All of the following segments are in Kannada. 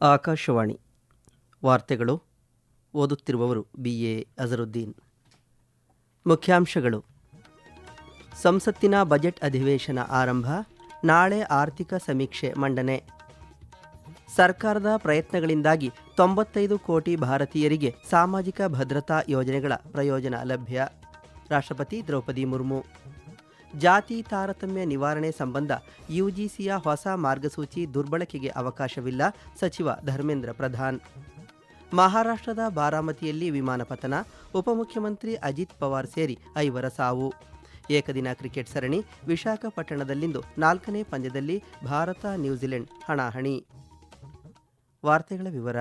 ಆಕಾಶವಾಣಿ ವಾರ್ತೆಗಳು ಓದುತ್ತಿರುವವರು ಬಿ. ಎ. ಅಜರುದ್ದೀನ್. ಮುಖ್ಯಾಂಶಗಳು. ಸಂಸತ್ತಿನ ಬಜೆಟ್ ಅಧಿವೇಶನ ಆರಂಭ, ನಾಳೆ ಆರ್ಥಿಕ ಸಮೀಕ್ಷೆ ಮಂಡನೆ. ಸರ್ಕಾರದ ಪ್ರಯತ್ನಗಳಿಂದಾಗಿ ತೊಂಬತ್ತೈದು ಕೋಟಿ ಭಾರತೀಯರಿಗೆ ಸಾಮಾಜಿಕ ಭದ್ರತಾ ಯೋಜನೆಗಳ ಪ್ರಯೋಜನ ಲಭ್ಯ. ರಾಷ್ಟ್ರಪತಿ ದ್ರೌಪದಿ ಮುರ್ಮು. ಜಾತಿ ತಾರತಮ್ಯ ನಿವಾರಣೆ ಸಂಬಂಧ ಯುಜಿಸಿಯ ಹೊಸ ಮಾರ್ಗಸೂಚಿ ದುರ್ಬಳಕೆಗೆ ಅವಕಾಶವಿಲ್ಲ, ಸಚಿವ ಧರ್ಮೇಂದ್ರ ಪ್ರಧಾನ್. ಮಹಾರಾಷ್ಟ್ರದ ಬಾರಾಮತಿಯಲ್ಲಿ ವಿಮಾನ ಪತನ, ಉಪಮುಖ್ಯಮಂತ್ರಿ ಅಜಿತ್ ಪವಾರ್ ಸೇರಿ ಐವರ ಸಾವು. ಏಕದಿನ ಕ್ರಿಕೆಟ್ ಸರಣಿ ವಿಶಾಖಪಟ್ಟಣದಲ್ಲಿಂದು ನಾಲ್ಕನೇ ಪಂದ್ಯದಲ್ಲಿ ಭಾರತ ನ್ಯೂಜಿಲೆಂಡ್ ಹಣಾಹಣಿ. ವಾರ್ತೆಗಳ ವಿವರ.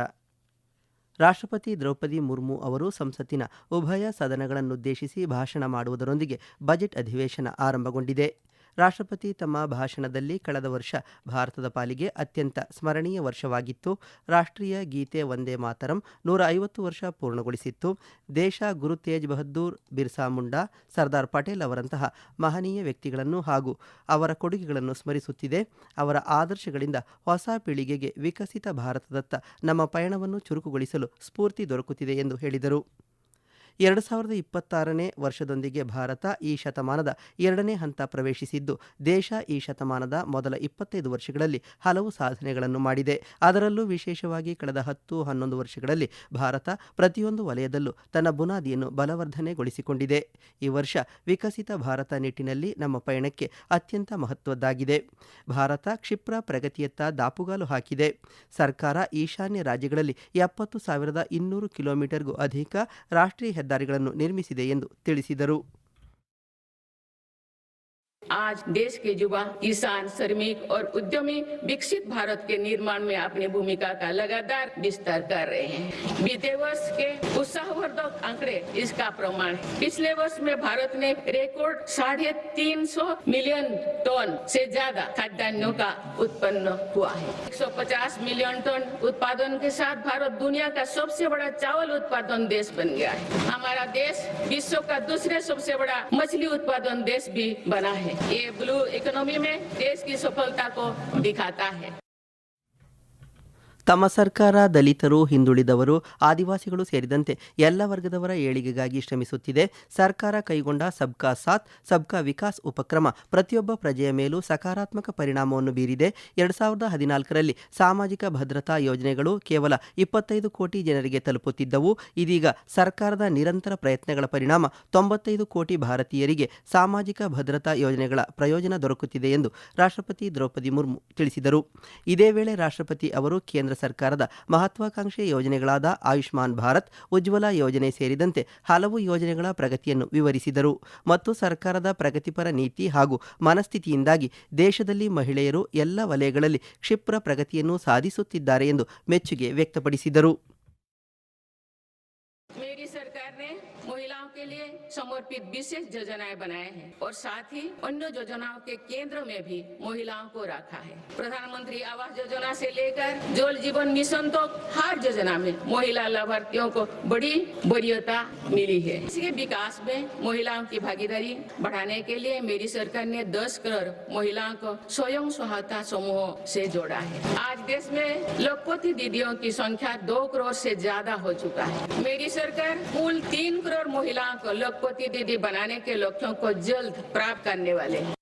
ರಾಷ್ಟ್ರಪತಿ ದ್ರೌಪದಿ ಮುರ್ಮು ಅವರು ಸಂಸತ್ತಿನ ಉಭಯ ಸದನಗಳನ್ನುದ್ದೇಶಿಸಿ ಭಾಷಣ ಮಾಡುವುದರೊಂದಿಗೆ ಬಜೆಟ್ ಅಧಿವೇಶನ ಆರಂಭಗೊಂಡಿದೆ. ರಾಷ್ಟ್ರಪತಿ ತಮ್ಮ ಭಾಷಣದಲ್ಲಿ ಕಳೆದ ವರ್ಷ ಭಾರತದ ಪಾಲಿಗೆ ಅತ್ಯಂತ ಸ್ಮರಣೀಯ ವರ್ಷವಾಗಿತ್ತು. ರಾಷ್ಟ್ರೀಯ ಗೀತೆ ವಂದೇ ಮಾತರಂ ನೂರ ಐವತ್ತು ವರ್ಷ ಪೂರ್ಣಗೊಳಿಸಿತ್ತು. ದೇಶ ಗುರು ತೇಜ್ ಬಹದ್ದೂರ್ ಬಿರ್ಸಾ ಮುಂಡಾ, ಸರ್ದಾರ್ ಪಟೇಲ್ ಅವರಂತಹ ಮಹನೀಯ ವ್ಯಕ್ತಿಗಳನ್ನು ಹಾಗೂ ಅವರ ಕೊಡುಗೆಗಳನ್ನು ಸ್ಮರಿಸುತ್ತಿದೆ. ಅವರ ಆದರ್ಶಗಳಿಂದ ಹೊಸ ಪೀಳಿಗೆಗೆ ವಿಕಸಿತ ಭಾರತದತ್ತ ನಮ್ಮ ಪಯಣವನ್ನು ಚುರುಕುಗೊಳಿಸಲು ಸ್ಫೂರ್ತಿ ದೊರಕುತ್ತಿದೆ ಎಂದು ಹೇಳಿದರು. ಎರಡು ಸಾವಿರದ ಇಪ್ಪತ್ತಾರನೇ ವರ್ಷದೊಂದಿಗೆ ಭಾರತ ಈ ಶತಮಾನದ ಎರಡನೇ ಹಂತ ಪ್ರವೇಶಿಸಿದ್ದು, ದೇಶ ಈ ಶತಮಾನದ ಮೊದಲ ಇಪ್ಪತ್ತೈದು ವರ್ಷಗಳಲ್ಲಿ ಹಲವು ಸಾಧನೆಗಳನ್ನು ಮಾಡಿದೆ. ಅದರಲ್ಲೂ ವಿಶೇಷವಾಗಿ ಕಳೆದ ಹತ್ತು, ಹನ್ನೊಂದು ವರ್ಷಗಳಲ್ಲಿ ಭಾರತ ಪ್ರತಿಯೊಂದು ವಲಯದಲ್ಲೂ ತನ್ನ ಬುನಾದಿಯನ್ನು ಬಲವರ್ಧನೆಗೊಳಿಸಿಕೊಂಡಿದೆ. ಈ ವರ್ಷ ವಿಕಸಿತ ಭಾರತ ನಿಟ್ಟಿನಲ್ಲಿ ನಮ್ಮ ಪಯಣಕ್ಕೆ ಅತ್ಯಂತ ಮಹತ್ವದ್ದಾಗಿದೆ. ಭಾರತ ಕ್ಷಿಪ್ರ ಪ್ರಗತಿಯತ್ತ ದಾಪುಗಾಲು ಹಾಕಿದೆ. ಸರ್ಕಾರ ಈಶಾನ್ಯ ರಾಜ್ಯಗಳಲ್ಲಿ ಎಪ್ಪತ್ತು ಸಾವಿರದ ಇನ್ನೂರು ಕಿಲೋಮೀಟರ್ಗೂ ಅಧಿಕ ರಾಷ್ಟ್ರೀಯ ಹೆದ್ದಾರಿಗಳನ್ನು ನಿರ್ಮಿಸಿದೆ ಎಂದು ತಿಳಿಸಿದರು. आज देश के युवा, किसान, श्रमिक और उद्यमी विकसित भारत के निर्माण में अपनी भूमिका का लगातार विस्तार कर रहे हैं। बीते वर्ष के उत्साहवर्धक आंकड़े इसका प्रमाण है। पिछले वर्ष में भारत ने रिकॉर्ड साढ़े तीन सौ मिलियन टन से ज़्यादा खाद्यान्नों का उत्पन्न हुआ है। 150 मिलियन टन उत्पादन के साथ भारत दुनिया का सबसे बड़ा चावल उत्पादन देश बन गया है। हमारा देश विश्व का दूसरे सबसे बड़ा मछली उत्पादन देश भी बना है। ये ब्लू इकोनॉमी में देश की सफलता को दिखाता है। ತಮ್ಮ ಸರ್ಕಾರ, ದಲಿತರು, ಹಿಂದುಳಿದವರು, ಆದಿವಾಸಿಗಳು ಸೇರಿದಂತೆ ಎಲ್ಲ ವರ್ಗದವರ ಏಳಿಗೆಗಾಗಿ ಶ್ರಮಿಸುತ್ತಿದೆ. ಸರ್ಕಾರ ಕೈಗೊಂಡ ಸಬ್ಕಾ ಸಾಥ್, ಸಬ್ಕಾ ವಿಕಾಸ್ ಉಪಕ್ರಮ ಪ್ರತಿಯೊಬ್ಬ ಪ್ರಜೆಯ ಮೇಲೂ ಸಕಾರಾತ್ಮಕ ಪರಿಣಾಮವನ್ನು ಬೀರಿದೆ. ಎರಡು ಸಾವಿರದ ಹದಿನಾಲ್ಕರಲ್ಲಿ ಸಾಮಾಜಿಕ ಭದ್ರತಾ ಯೋಜನೆಗಳು ಕೇವಲ ಇಪ್ಪತ್ತೈದು ಕೋಟಿ ಜನರಿಗೆ ತಲುಪುತ್ತಿದ್ದವು. ಇದೀಗ ಸರ್ಕಾರದ ನಿರಂತರ ಪ್ರಯತ್ನಗಳ ಪರಿಣಾಮ ತೊಂಬತ್ತೈದು ಕೋಟಿ ಭಾರತೀಯರಿಗೆ ಸಾಮಾಜಿಕ ಭದ್ರತಾ ಯೋಜನೆಗಳ ಪ್ರಯೋಜನ ದೊರಕುತ್ತಿದೆ ಎಂದು ರಾಷ್ಟ್ರಪತಿ ದ್ರೌಪದಿ ಮುರ್ಮು ತಿಳಿಸಿದರು. ಇದೇ ವೇಳೆ ರಾಷ್ಟ್ರಪತಿ ಅವರು ಕೇಂದ್ರ ಸರ್ಕಾರದ ಮಹತ್ವಾಕಾಂಕ್ಷಿ ಯೋಜನೆಗಳಾದ ಆಯುಷ್ಮಾನ್ ಭಾರತ್, ಉಜ್ವಲ ಯೋಜನೆ ಸೇರಿದಂತೆ ಹಲವು ಯೋಜನೆಗಳ ಪ್ರಗತಿಯನ್ನು ವಿವರಿಸಿದರು. ಮತ್ತು ಸರ್ಕಾರದ ಪ್ರಗತಿಪರ ನೀತಿ ಹಾಗೂ ಮನಸ್ಥಿತಿಯಿಂದಾಗಿ ದೇಶದಲ್ಲಿ ಮಹಿಳೆಯರು ಎಲ್ಲ ವಲಯಗಳಲ್ಲಿ ಕ್ಷಿಪ್ರ ಪ್ರಗತಿಯನ್ನು ಸಾಧಿಸುತ್ತಿದ್ದಾರೆ ಎಂದು ಮೆಚ್ಚುಗೆ ವ್ಯಕ್ತಪಡಿಸಿದರು. सरकार ने महिलाओं के लिए समर्पित विशेष योजनाएँ बनाए हैं और साथ ही अन्य योजनाओं के केंद्र में भी महिलाओं को रखा है। प्रधानमंत्री आवास योजना से लेकर जल जीवन मिशन तो हर योजना में महिला लाभार्थियों को बड़ी वरीयता मिली है। इसके विकास में महिलाओं की भागीदारी बढ़ाने के लिए मेरी सरकार ने 10 करोड़ महिलाओं को स्वयं सहायता समूह से जोड़ा है। आज देश में लखपति दीदियों की संख्या दो करोड़ से ज़्यादा हो चुका है। मेरी सरकार कुल तीन करोड़ महिलाओं को लखपति दीदी बनाने के लक्ष्यों को जल्द प्राप्त करने वाले हैं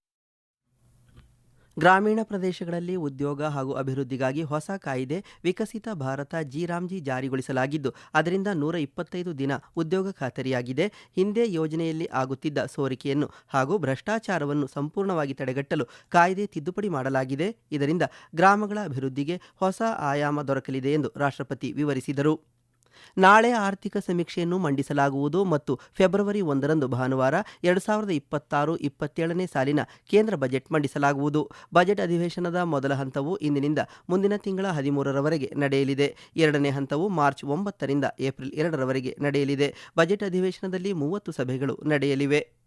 ಗ್ರಾಮೀಣ ಪ್ರದೇಶಗಳಲ್ಲಿ ಉದ್ಯೋಗ ಹಾಗೂ ಅಭಿವೃದ್ಧಿಗಾಗಿ ಹೊಸ ಕಾಯ್ದೆ ವಿಕಸಿತ ಭಾರತ ಜಿರಾಮ್ಜಿ ಜಾರಿಗೊಳಿಸಲಾಗಿದ್ದು ಅದರಿಂದ ನೂರ ಇಪ್ಪತ್ತೈದು ದಿನ ಉದ್ಯೋಗ ಖಾತರಿಯಾಗಿದೆ ಹಿಂದೆ ಯೋಜನೆಯಲ್ಲಿ ಆಗುತ್ತಿದ್ದ ಸೋರಿಕೆಯನ್ನು ಹಾಗೂ ಭ್ರಷ್ಟಾಚಾರವನ್ನು ಸಂಪೂರ್ಣವಾಗಿ ತಡೆಗಟ್ಟಲು ಕಾಯ್ದೆ ತಿದ್ದುಪಡಿ ಮಾಡಲಾಗಿದೆ ಇದರಿಂದ ಗ್ರಾಮಗಳ ಅಭಿವೃದ್ಧಿಗೆ ಹೊಸ ಆಯಾಮ ದೊರಕಲಿದೆ ಎಂದು ರಾಷ್ಟ್ರಪತಿ ವಿವರಿಸಿದರು ನಾಳೆ ಆರ್ಥಿಕ ಸಮೀಕ್ಷೆಯನ್ನು ಮಂಡಿಸಲಾಗುವುದು ಮತ್ತು ಫೆಬ್ರವರಿ ಒಂದರಂದು ಭಾನುವಾರ ಎರಡು ಸಾವಿರದ ಇಪ್ಪತ್ತಾರು ಇಪ್ಪತ್ತೇಳನೇ ಸಾಲಿನ ಕೇಂದ್ರ ಬಜೆಟ್ ಮಂಡಿಸಲಾಗುವುದು. ಬಜೆಟ್ ಅಧಿವೇಶನದ ಮೊದಲ ಹಂತವು ಇಂದಿನಿಂದ ಮುಂದಿನ ತಿಂಗಳ ಹದಿಮೂರರವರೆಗೆ ನಡೆಯಲಿದೆ. ಎರಡನೇ ಹಂತವು ಮಾರ್ಚ್ ಒಂಬತ್ತರಿಂದ ಏಪ್ರಿಲ್ ಎರಡರವರೆಗೆ ನಡೆಯಲಿದೆ. ಬಜೆಟ್ ಅಧಿವೇಶನದಲ್ಲಿ ಮೂವತ್ತು ಸಭೆಗಳು ನಡೆಯಲಿವೆ.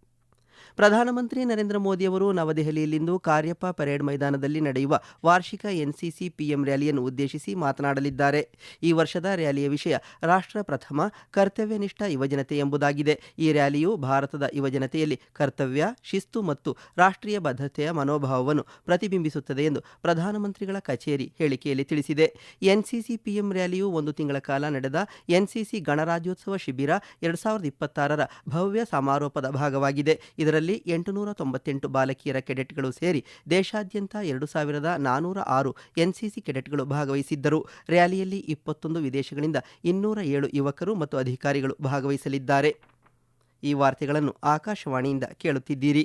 ಪ್ರಧಾನಮಂತ್ರಿ ನರೇಂದ್ರ ಮೋದಿಯವರು ನವದೆಹಲಿಯಲ್ಲಿಂದು ಕಾರ್ಯಪ್ಪ ಪರೇಡ್ ಮೈದಾನದಲ್ಲಿ ನಡೆಯುವ ವಾರ್ಷಿಕ ಎನ್ಸಿಸಿ ಪಿಎಂ ರ್ಯಾಲಿಯನ್ನು ಉದ್ದೇಶಿಸಿ ಮಾತನಾಡಲಿದ್ದಾರೆ. ಈ ವರ್ಷದ ರ್ಯಾಲಿಯ ವಿಷಯ ರಾಷ್ಟ್ರ ಪ್ರಥಮ, ಕರ್ತವ್ಯನಿಷ್ಠ ಯುವಜನತೆ ಎಂಬುದಾಗಿದೆ. ಈ ರ್ಯಾಲಿಯು ಭಾರತದ ಯುವಜನತೆಯಲ್ಲಿ ಕರ್ತವ್ಯ, ಶಿಸ್ತು ಮತ್ತು ರಾಷ್ಟ್ರೀಯ ಬದ್ಧತೆಯ ಮನೋಭಾವವನ್ನು ಪ್ರತಿಬಿಂಬಿಸುತ್ತದೆ ಎಂದು ಪ್ರಧಾನಮಂತ್ರಿಗಳ ಕಚೇರಿ ಹೇಳಿಕೆಯಲ್ಲಿ ತಿಳಿಸಿದೆ. ಎನ್ಸಿಸಿ ಪಿಎಂ ರ್ಯಾಲಿಯು ಒಂದು ತಿಂಗಳ ಕಾಲ ನಡೆದ ಎನ್ಸಿಸಿ ಗಣರಾಜ್ಯೋತ್ಸವ ಶಿಬಿರ ಎರಡ್ ಸಾವಿರದ ಇಪ್ಪತ್ತಾರರ ಭವ್ಯ ಸಮಾರೋಪದ ಭಾಗವಾಗಿದೆ. ಇದರಲ್ಲಿ ಎಂಟುನೂರ ತೊಂಬತ್ತೆಂಟು ಬಾಲಕಿಯರ ಕೆಡೆಟ್ಗಳು ಸೇರಿ ದೇಶಾದ್ಯಂತ ಎರಡು ಸಾವಿರದ ನಾನೂರ ಆರು ಎನ್ಸಿಸಿ ಕೆಡೆಟ್ಗಳು ಭಾಗವಹಿಸಿದ್ದರು. ರ್ಯಾಲಿಯಲ್ಲಿ ಇಪ್ಪತ್ತೊಂದು ವಿದೇಶಗಳಿಂದ ಇನ್ನೂರ ಏಳು ಯುವಕರು ಮತ್ತು ಅಧಿಕಾರಿಗಳು ಭಾಗವಹಿಸಲಿದ್ದಾರೆ. ಈ ವಾರ್ತೆಗಳನ್ನು ಆಕಾಶವಾಣಿಯಿಂದ ಕೇಳುತ್ತಿದ್ದೀರಿ.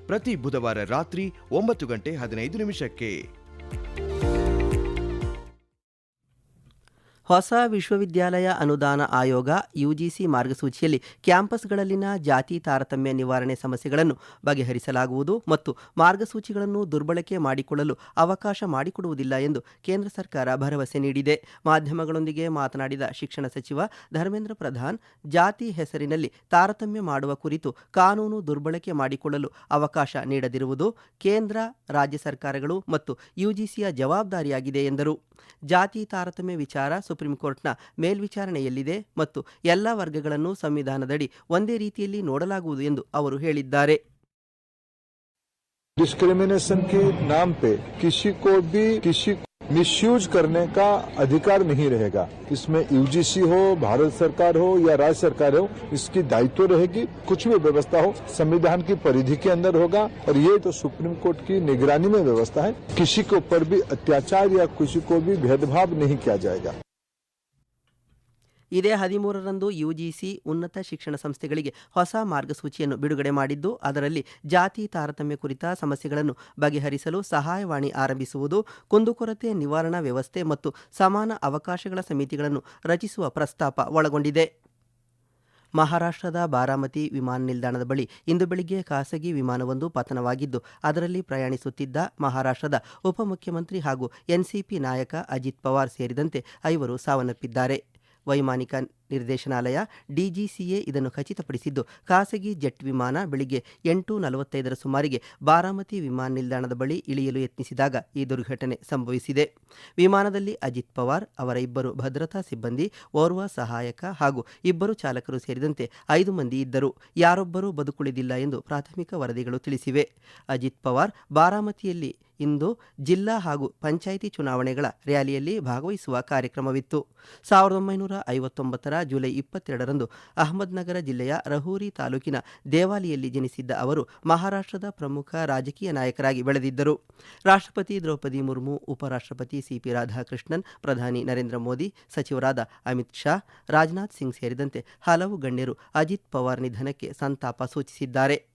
ಪ್ರತಿ ಬುಧವಾರ ರಾತ್ರಿ ಒಂಬತ್ತು ಗಂಟೆ ಹದಿನೈದು ನಿಮಿಷಕ್ಕೆ. ಹೊಸ ವಿಶ್ವವಿದ್ಯಾಲಯ ಅನುದಾನ ಆಯೋಗ, ಯುಜಿಸಿ ಮಾರ್ಗಸೂಚಿಯಲ್ಲಿ ಕ್ಯಾಂಪಸ್ಗಳಲ್ಲಿನ ಜಾತಿ ತಾರತಮ್ಯ ನಿವಾರಣೆ ಸಮಸ್ಯೆಗಳನ್ನು ಬಗೆಹರಿಸಲಾಗುವುದು ಮತ್ತು ಮಾರ್ಗಸೂಚಿಗಳನ್ನು ದುರ್ಬಳಕೆ ಮಾಡಿಕೊಳ್ಳಲು ಅವಕಾಶ ಮಾಡಿಕೊಡುವುದಿಲ್ಲ ಎಂದು ಕೇಂದ್ರ ಸರ್ಕಾರ ಭರವಸೆ ನೀಡಿದೆ. ಮಾಧ್ಯಮಗಳೊಂದಿಗೆ ಮಾತನಾಡಿದ ಶಿಕ್ಷಣ ಸಚಿವ ಧರ್ಮೇಂದ್ರ ಪ್ರಧಾನ್, ಜಾತಿ ಹೆಸರಿನಲ್ಲಿ ತಾರತಮ್ಯ ಮಾಡುವ ಕುರಿತು ಕಾನೂನು ದುರ್ಬಳಕೆ ಮಾಡಿಕೊಳ್ಳಲು ಅವಕಾಶ ನೀಡದಿರುವುದು ಕೇಂದ್ರ, ರಾಜ್ಯ ಸರ್ಕಾರಗಳು ಮತ್ತು ಯುಜಿಸಿಯ ಜವಾಬ್ದಾರಿಯಾಗಿದೆ ಎಂದರು. ಜಾತಿ ತಾರತಮ್ಯ ವಿಚಾರ ಸುಪ್ರೀಂ ಕೋರ್ಟ್ನ ಮೇಲ್ವಿಚಾರಣೆಯಲ್ಲಿದೆ ಮತ್ತು ಎಲ್ಲ ವರ್ಗಗಳನ್ನು ಸಂವಿಧಾನದಡಿ ಒಂದೇ ರೀತಿಯಲ್ಲಿ ನೋಡಲಾಗುವುದು ಎಂದು ಅವರು ಹೇಳಿದ್ದಾರೆ डिस्क्रिमिनेशन के नाम पे किसी को भी किसी मिसयूज करने का अधिकार नहीं रहेगा इसमें यूजीसी हो भारत सरकार हो या राज्य सरकार हो इसकी दायित्व रहेगी कुछ भी व्यवस्था हो संविधान की परिधि के अंदर होगा और ये तो सुप्रीम कोर्ट की निगरानी में व्यवस्था है किसी के ऊपर भी अत्याचार या किसी को भी भेदभाव नहीं किया जाएगा ಇದೇ ಹದಿಮೂರರಂದು ಯುಜಿಸಿ ಉನ್ನತ ಶಿಕ್ಷಣ ಸಂಸ್ಥೆಗಳಿಗೆ ಹೊಸ ಮಾರ್ಗಸೂಚಿಯನ್ನು ಬಿಡುಗಡೆ ಮಾಡಿದ್ದು, ಅದರಲ್ಲಿ ಜಾತಿ ತಾರತಮ್ಯ ಕುರಿತ ಸಮಸ್ಯೆಗಳನ್ನು ಬಗೆಹರಿಸಲು ಸಹಾಯವಾಣಿ ಆರಂಭಿಸುವುದು, ಕುಂದುಕೊರತೆ ನಿವಾರಣಾ ವ್ಯವಸ್ಥೆ ಮತ್ತು ಸಮಾನ ಅವಕಾಶಗಳ ಸಮಿತಿಗಳನ್ನು ರಚಿಸುವ ಪ್ರಸ್ತಾಪ ಒಳಗೊಂಡಿದೆ. ಮಹಾರಾಷ್ಟ್ರದ ಬಾರಾಮತಿ ವಿಮಾನ ನಿಲ್ದಾಣದ ಬಳಿ ಇಂದು ಬೆಳಿಗ್ಗೆ ಖಾಸಗಿ ವಿಮಾನವೊಂದು ಪತನವಾಗಿದ್ದು, ಅದರಲ್ಲಿ ಪ್ರಯಾಣಿಸುತ್ತಿದ್ದ ಮಹಾರಾಷ್ಟ್ರದ ಉಪಮುಖ್ಯಮಂತ್ರಿ ಹಾಗೂ ಎನ್ಸಿಪಿ ನಾಯಕ ಅಜಿತ್ ಪವಾರ್ ಸೇರಿದಂತೆ ಐವರು ಸಾವನ್ನಪ್ಪಿದ್ದಾರೆ. वही मानिका ನಿರ್ದೇಶನಾಲಯ ಡಿಜಿಸಿಎ ಇದನ್ನು ಖಚಿತಪಡಿಸಿದ್ದು, ಖಾಸಗಿ ಜೆಟ್ ವಿಮಾನ ಬೆಳಿಗ್ಗೆ ಎಂಟು ನಲವತ್ತೈದರ ಸುಮಾರಿಗೆ ಬಾರಾಮತಿ ವಿಮಾನ ನಿಲ್ದಾಣದ ಬಳಿ ಇಳಿಯಲು ಯತ್ನಿಸಿದಾಗ ಈ ದುರ್ಘಟನೆ ಸಂಭವಿಸಿದೆ. ವಿಮಾನದಲ್ಲಿ ಅಜಿತ್ ಪವಾರ್, ಅವರ ಇಬ್ಬರು ಭದ್ರತಾ ಸಿಬ್ಬಂದಿ, ಓರ್ವ ಸಹಾಯಕ ಹಾಗೂ ಇಬ್ಬರು ಚಾಲಕರು ಸೇರಿದಂತೆ ಐದು ಮಂದಿ ಇದ್ದರು. ಯಾರೊಬ್ಬರೂ ಬದುಕುಳಿದಿಲ್ಲ ಎಂದು ಪ್ರಾಥಮಿಕ ವರದಿಗಳು ತಿಳಿಸಿವೆ. ಅಜಿತ್ ಪವಾರ್ ಬಾರಾಮತಿಯಲ್ಲಿ ಇಂದು ಜಿಲ್ಲಾ ಹಾಗೂ ಪಂಚಾಯಿತಿ ಚುನಾವಣೆಗಳ ರ್ಯಾಲಿಯಲ್ಲಿ ಭಾಗವಹಿಸುವ ಕಾರ್ಯಕ್ರಮವಿತ್ತು. ಸಾವಿರದ ಒಂಬೈನೂರ ಐವತ್ತೊಂಬತ್ತರ ಜುಲೈ ಇಪ್ಪತ್ತೆರಡರಂದು ಅಹಮದ್ನಗರ ಜಿಲ್ಲೆಯ ರಹೂರಿ ತಾಲೂಕಿನ ದೇವಾಲಿಯಲ್ಲಿ ಜನಿಸಿದ್ದ ಅವರು ಮಹಾರಾಷ್ಟ್ರದ ಪ್ರಮುಖ ರಾಜಕೀಯ ನಾಯಕರಾಗಿ ಬೆಳೆದಿದ್ದರು. ರಾಷ್ಟ್ರಪತಿ ದ್ರೌಪದಿ ಮುರ್ಮು, ಉಪರಾಷ್ಟ್ರಪತಿ ಸಿಪಿ ರಾಧಾಕೃಷ್ಣನ್, ಪ್ರಧಾನಿ ನರೇಂದ್ರ ಮೋದಿ, ಸಚಿವರಾದ ಅಮಿತ್ ಶಾ, ರಾಜನಾಥ್ ಸಿಂಗ್ ಸೇರಿದಂತೆ ಹಲವು ಗಣ್ಯರು ಅಜಿತ್ ಪವಾರ್ ನಿಧನಕ್ಕೆ ಸಂತಾಪ ಸೂಚಿಸಿದ್ದಾರೆ.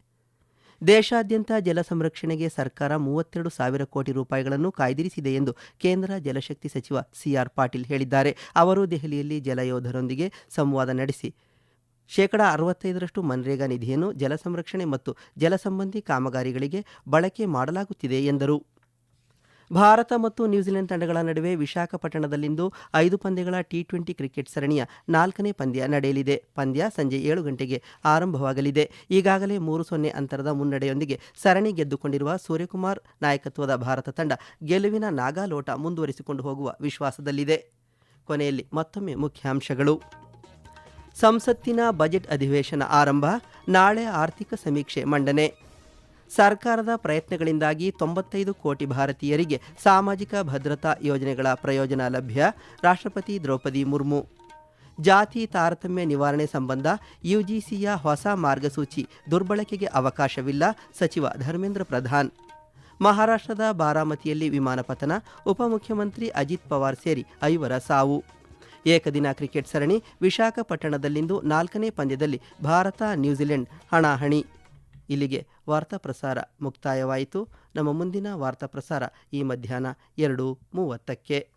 ದೇಶಾದ್ಯಂತ ಜಲ ಸಂರಕ್ಷಣೆಗೆ ಸರ್ಕಾರ ಮೂವತ್ತೆರಡು ಸಾವಿರ ಕೋಟಿ ರೂಪಾಯಿಗಳನ್ನು ಕಾಯ್ದಿರಿಸಿದೆ ಎಂದು ಕೇಂದ್ರ ಜಲಶಕ್ತಿ ಸಚಿವ ಸಿಆರ್ ಪಾಟೀಲ್ ಹೇಳಿದ್ದಾರೆ. ಅವರು ದೆಹಲಿಯಲ್ಲಿ ಜಲಯೋಧರೊಂದಿಗೆ ಸಂವಾದ ನಡೆಸಿ. ಶೇಕಡ ಅರವತ್ತೈದರಷ್ಟು ಮನ್ರೇಗಾ ನಿಧಿಯನ್ನು ಜಲ ಸಂರಕ್ಷಣೆ ಮತ್ತು ಜಲ ಸಂಬಂಧಿ ಕಾಮಗಾರಿಗಳಿಗೆ ಬಳಕೆ ಮಾಡಲಾಗುತ್ತಿದೆ ಎಂದರು. ಭಾರತ ಮತ್ತು ನ್ಯೂಜಿಲೆಂಡ್ ತಂಡಗಳ ನಡುವೆ ವಿಶಾಖಪಟ್ಟಣದಲ್ಲಿಂದು ಐದು ಪಂದ್ಯಗಳ ಟಿ ಟ್ವೆಂಟಿ ಕ್ರಿಕೆಟ್ ಸರಣಿಯ ನಾಲ್ಕನೇ ಪಂದ್ಯ ನಡೆಯಲಿದೆ. ಪಂದ್ಯ ಸಂಜೆ ಏಳು ಗಂಟೆಗೆ ಆರಂಭವಾಗಲಿದೆ. ಈಗಾಗಲೇ ಮೂರು ಸೊನ್ನೆ ಅಂತರದ ಮುನ್ನಡೆಯೊಂದಿಗೆ ಸರಣಿ ಗೆದ್ದುಕೊಂಡಿರುವ ಸೂರ್ಯಕುಮಾರ್ ನಾಯಕತ್ವದ ಭಾರತ ತಂಡ ಗೆಲುವಿನ ನಾಗಾಲೋಟ ಮುಂದುವರಿಸಿಕೊಂಡು ಹೋಗುವ ವಿಶ್ವಾಸದಲ್ಲಿದೆ. ಕೊನೆಯಲ್ಲಿ ಮತ್ತೊಮ್ಮೆ ಮುಖ್ಯಾಂಶಗಳು. ಸಂಸತ್ತಿನ ಬಜೆಟ್ ಅಧಿವೇಶನ ಆರಂಭ, ನಾಳೆ ಆರ್ಥಿಕ ಸಮೀಕ್ಷೆ ಮಂಡನೆ. ಸರ್ಕಾರದ ಪ್ರಯತ್ನಗಳಿಂದಾಗಿ ತೊಂಬತ್ತೈದು ಕೋಟಿ ಭಾರತೀಯರಿಗೆ ಸಾಮಾಜಿಕ ಭದ್ರತಾ ಯೋಜನೆಗಳ ಪ್ರಯೋಜನ ಲಭ್ಯ. ರಾಷ್ಟ್ರಪತಿ ದ್ರೌಪದಿ ಮುರ್ಮು. ಜಾತಿ ತಾರತಮ್ಯ ನಿವಾರಣೆ ಸಂಬಂಧ ಯುಜಿಸಿಯ ಹೊಸ ಮಾರ್ಗಸೂಚಿ ದುರ್ಬಳಕೆಗೆ ಅವಕಾಶವಿಲ್ಲ, ಸಚಿವ ಧರ್ಮೇಂದ್ರ ಪ್ರಧಾನ್. ಮಹಾರಾಷ್ಟ್ರದ ಬಾರಾಮತಿಯಲ್ಲಿ ವಿಮಾನ ಪತನ, ಉಪಮುಖ್ಯಮಂತ್ರಿ ಅಜಿತ್ ಪವಾರ್ ಸೇರಿ ಐವರ ಸಾವು. ಏಕದಿನ ಕ್ರಿಕೆಟ್ ಸರಣಿ ವಿಶಾಖಪಟ್ಟಣದಲ್ಲಿಂದು ನಾಲ್ಕನೇ ಪಂದ್ಯದಲ್ಲಿ ಭಾರತ ನ್ಯೂಜಿಲೆಂಡ್ ಹಣಾಹಣಿ. ಇಲ್ಲಿಗೆ ವಾರ್ತಾ ಪ್ರಸಾರ ಮುಕ್ತಾಯವಾಯಿತು. ನಮ್ಮ ಮುಂದಿನ ವಾರ್ತಾ ಪ್ರಸಾರ ಈ ಮಧ್ಯಾಹ್ನ ಎರಡು ಮೂವತ್ತಕ್ಕೆ.